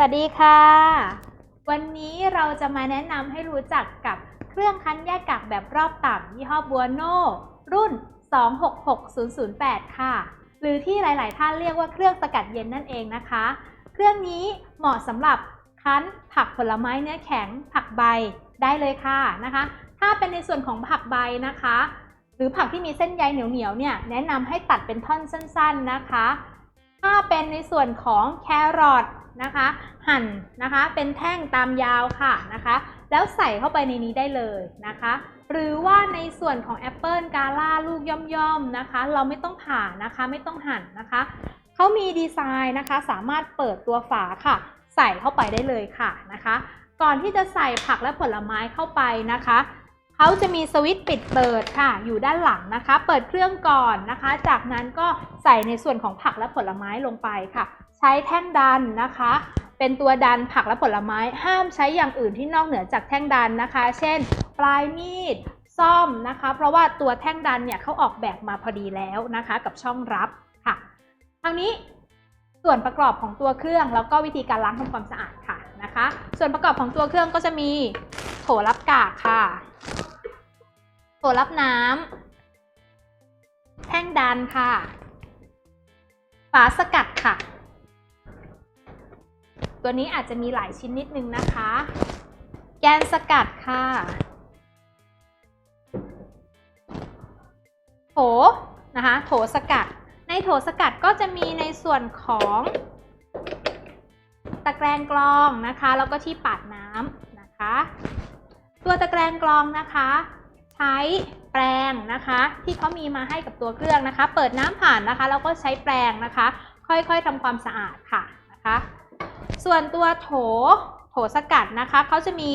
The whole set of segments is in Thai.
สวัสดีค่ะ วันนี้เราจะมาแนะนำให้รู้จักกับเครื่องคั้นแยกกากแบบรอบต่ำยี่ห้อบัวโนรุ่น 266008 ค่ะ หรือที่หลาย ๆ ท่านเรียกว่าเครื่องสกัดเย็นนั่นเองนะคะ เครื่องนี้เหมาะสำหรับคั้นผักผลไม้เนื้อแข็งผักใบได้เลยค่ะนะคะ ถ้าเป็นในส่วนของผักใบนะคะ หรือผักที่มีเส้นใยเหนียวๆเนี่ยแนะนำให้ตัดเป็นท่อนสั้น ๆ นะคะ ถ้าเป็นในส่วนของแครอทนะคะ หั่นนะคะ เป็นแท่งตามยาวค่ะนะคะ แล้วใส่เข้าไปในนี้ได้เลยนะคะ หรือว่าในส่วนของแอปเปิลกาล่าลูกย่อมๆนะคะ เราไม่ต้องผ่านะคะไม่ต้องหั่นนะคะเขามีดีไซน์นะคะ สามารถเปิดตัวฝาค่ะ ใส่เข้าไปได้เลยค่ะนะคะ ก่อนที่จะใส่ผักและผลไม้เข้าไปนะคะ เขาจะมีสวิตช์ปิดเปิดค่ะ อยู่ด้านหลังนะคะ เปิดเครื่องก่อนนะคะ จากนั้นก็ใส่ในส่วนของผักและผลไม้ลงไปค่ะ ใช้แท่งดันนะคะ เป็นตัวดันผักและผลไม้ ห้ามใช้อย่างอื่นที่นอกเหนือจากแท่งดันนะคะ เช่น ปลายมีดซ่อมนะคะ เพราะว่าตัวแท่งดันเนี่ยเขาออกแบบมาพอดีแล้วนะคะ กับช่องรับค่ะทางนี้ส่วนประกอบของตัวเครื่องแล้วก็วิธีการล้างทำความสะอาดค่ะนะคะ ส่วนประกอบของตัวเครื่องก็จะมีโถรับกากค่ะ โถรับน้ำแท่งดันค่ะ ฝาสกัดค่ะ ตัวนี้อาจจะมีหลายชิ้นนิดนึงนะคะ แกนสกัดค่ะโถนะคะ โถสกัด ในโถสกัดก็จะมีในส่วนของตะแกรงกรองนะคะ แล้วก็ที่ปัดน้ำนะคะ ตัวตะแกรงกรองนะคะ ใช้แปรงนะคะ ที่เขามีมาให้กับตัวเครื่องนะคะ เปิดน้ำผ่านนะคะ แล้วก็ใช้แปรงนะคะ ค่อยๆทำความสะอาดค่ะนะคะ ส่วนตัวโถโถสกัดนะคะเขาจะมี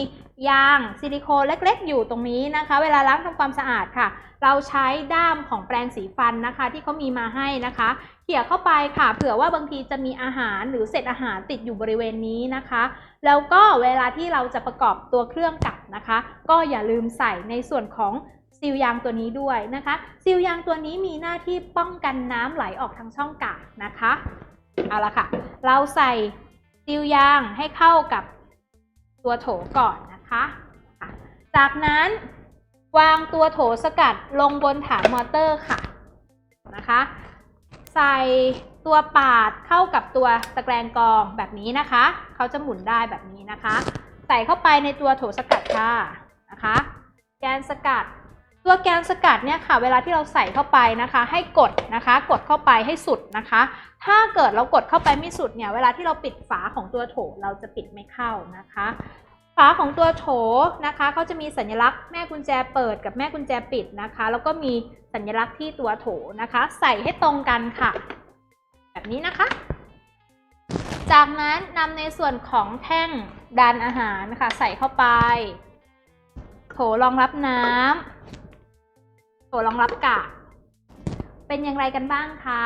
ยางซิลิโคนเล็กๆ อยู่ตรงนี้นะคะ เวลาล้างทำความสะอาดค่ะ เราใช้ด้ามของแปรงสีฟันนะคะ ที่เขามีมาให้นะคะ เขี่ยเข้าไปค่ะ เผื่อว่าบางทีจะมีอาหารหรือเศษอาหารติดอยู่บริเวณนี้นะคะ แล้วก็เวลาที่เราจะประกอบตัวเครื่องกัดนะคะ ก็อย่าลืมใส่ในส่วนของซีลยางตัวนี้ด้วยนะคะซีลยางตัวนี้มีหน้าที่ป้องกันน้ำไหลออกทางช่องกาดนะคะเอาละค่ะ เราใส่ซีลยางให้เข้ากับตัวโถก่อน นะคะค่ะจากนั้นวางตัวโถสกัดลงบนฐานมอเตอร์ค่ะนะคะ ใส่ตัวปาดเข้ากับตัวตะแกรงกรองแบบนี้นะคะ เขาจะหมุนได้แบบนี้นะคะ ใส่เข้าไปในตัวโถสกัดค่ะนะคะ แกนสกัด ตัวแกนสกัดเนี่ยค่ะ เวลาที่เราใส่เข้าไปนะคะ ให้กดนะคะ กดเข้าไปให้สุดนะคะ ถ้าเกิดเรากดเข้าไปไม่สุดเนี่ย เวลาที่เราปิดฝาของตัวโถเราจะปิดไม่เข้านะคะ ฝาของตัวโถนะคะเขาจะมีสัญลักษณ์แม่กุญแจเปิดกับแม่กุญแจปิดนะคะ แล้วก็มีสัญลักษณ์ที่ตัวโถนะคะ ใส่ให้ตรงกันค่ะ แบบนี้นะคะ จากนั้นนำในส่วนของแท่งดันอาหารนะคะใส่เข้าไป โถรองรับน้ำโถรองรับกากเป็นอย่างไรกันบ้างคะ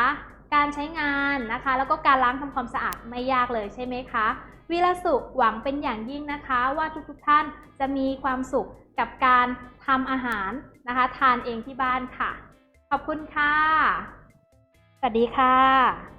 การใช้งานนะคะ แล้วก็การล้างทำความสะอาดไม่ยากเลยใช่ไหมคะวีลสุขหวังเป็นอย่างยิ่งนะคะ ว่าทุกๆทท่านจะมีความสุขกับการทำอาหารนะคะ ทานเองที่บ้านค่ะ ขอบคุณค่ะ สวัสดีค่ะ